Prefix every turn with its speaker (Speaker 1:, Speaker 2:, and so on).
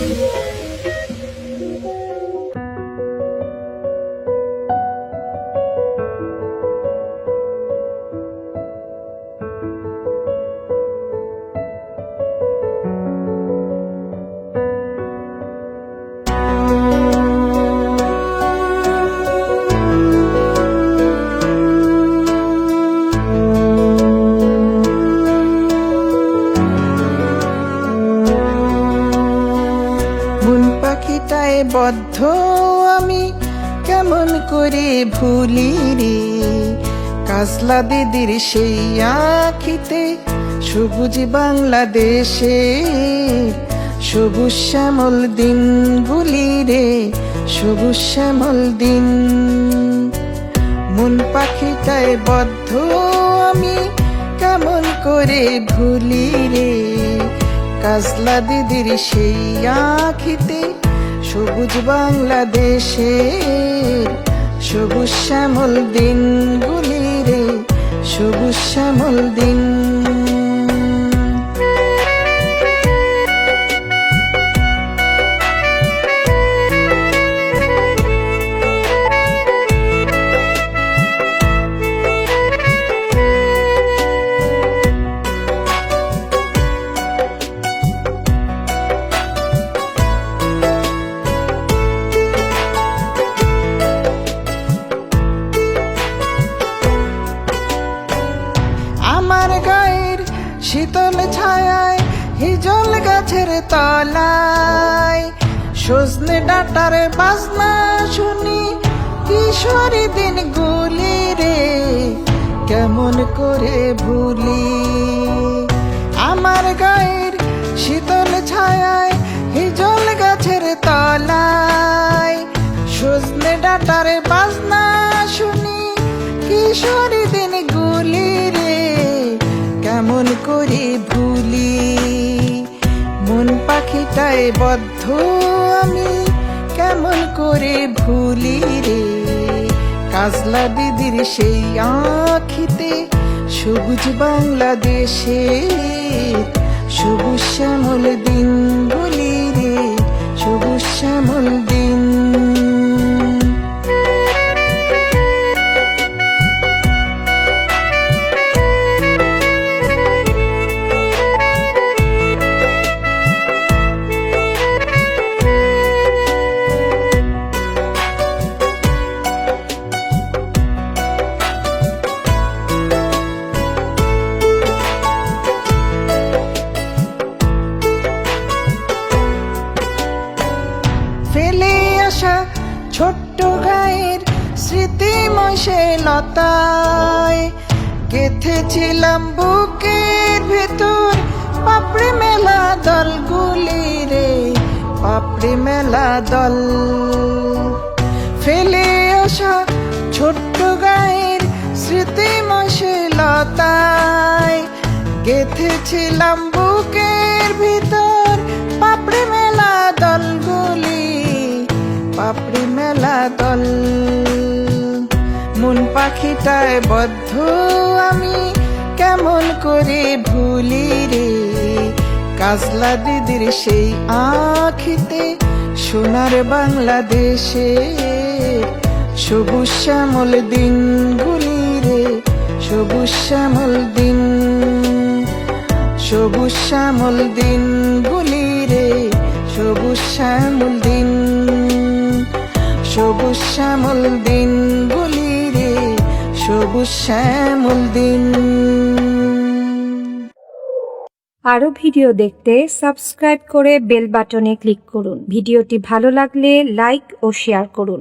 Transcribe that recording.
Speaker 1: মন পাখিটায় বদ্ধ আমি কেমন করে ভুলি রে? কাজলা দিদির সেই আখিতে সবুজ বাংলাদেশে সবুজ শ্যামল দিন গুলি রে, সবুজ শ্যামল দিন। মন পাখিটায় বদ্ধ আমি কেমন করে ভুলি রে? কাজলা দিদির সেই আখিতে সবুজ বাংলাদেশে সবুজ শ্যামল দিন গুলি রে সবুজ শ্যামল দিন। তলায়। সজনে ডাটার বাজনা শুনি, কিশোরী দিন গুলি রে, কেমন করে ভুলি। আমার গায়ের শীতল ছায়ায়, হিজল গাছের তলায়। সজনে ডাটার বাজনা শুনি, কিশোরী দিন গুলি রে, কেমন করে ভুলি। মন পাখিটায় বদ্ধ আমি? কেমন করে ভুলি রে? কাজলা দিদির সেই আখিতে সবুজ বাংলাদেশে সবুজ শ্যামল দিন বলি রে, সবুজ শ্যামল ছোট্ট গায়ের স্মৃতিময় সে লতায়। গেথেছিলাম বুকের ভেতর। পাপড়ি মেলা দলগুলি রে পাপড়ি মেলা দল। ফেলে আসা ছোট্ট গায়ের স্মৃতিময় সে লতায়। গেথেছিলাম বুকের ভিতর। পাখিটায় বদ্ধ আমি, কেমন করে ভুলি রে? কাজলা দিদির সেই আখিতে সোনার বাংলাদেশে সবুজ শ্যামল দিন গুলি রে, সবুজ শ্যামল দিন, সবুজ শ্যামল দিন গুলি রে, সবুজ শ্যামল দিন, সবুজ শ্যামল দিন গুলি রে সবুজ শ্যামল দিন।
Speaker 2: ভিডিও দেখতে সাবস্ক্রাইব করে বেল বাটনে ক্লিক করুন। ভিডিওটি ভালো লাগলে লাইক ও শেয়ার করুন।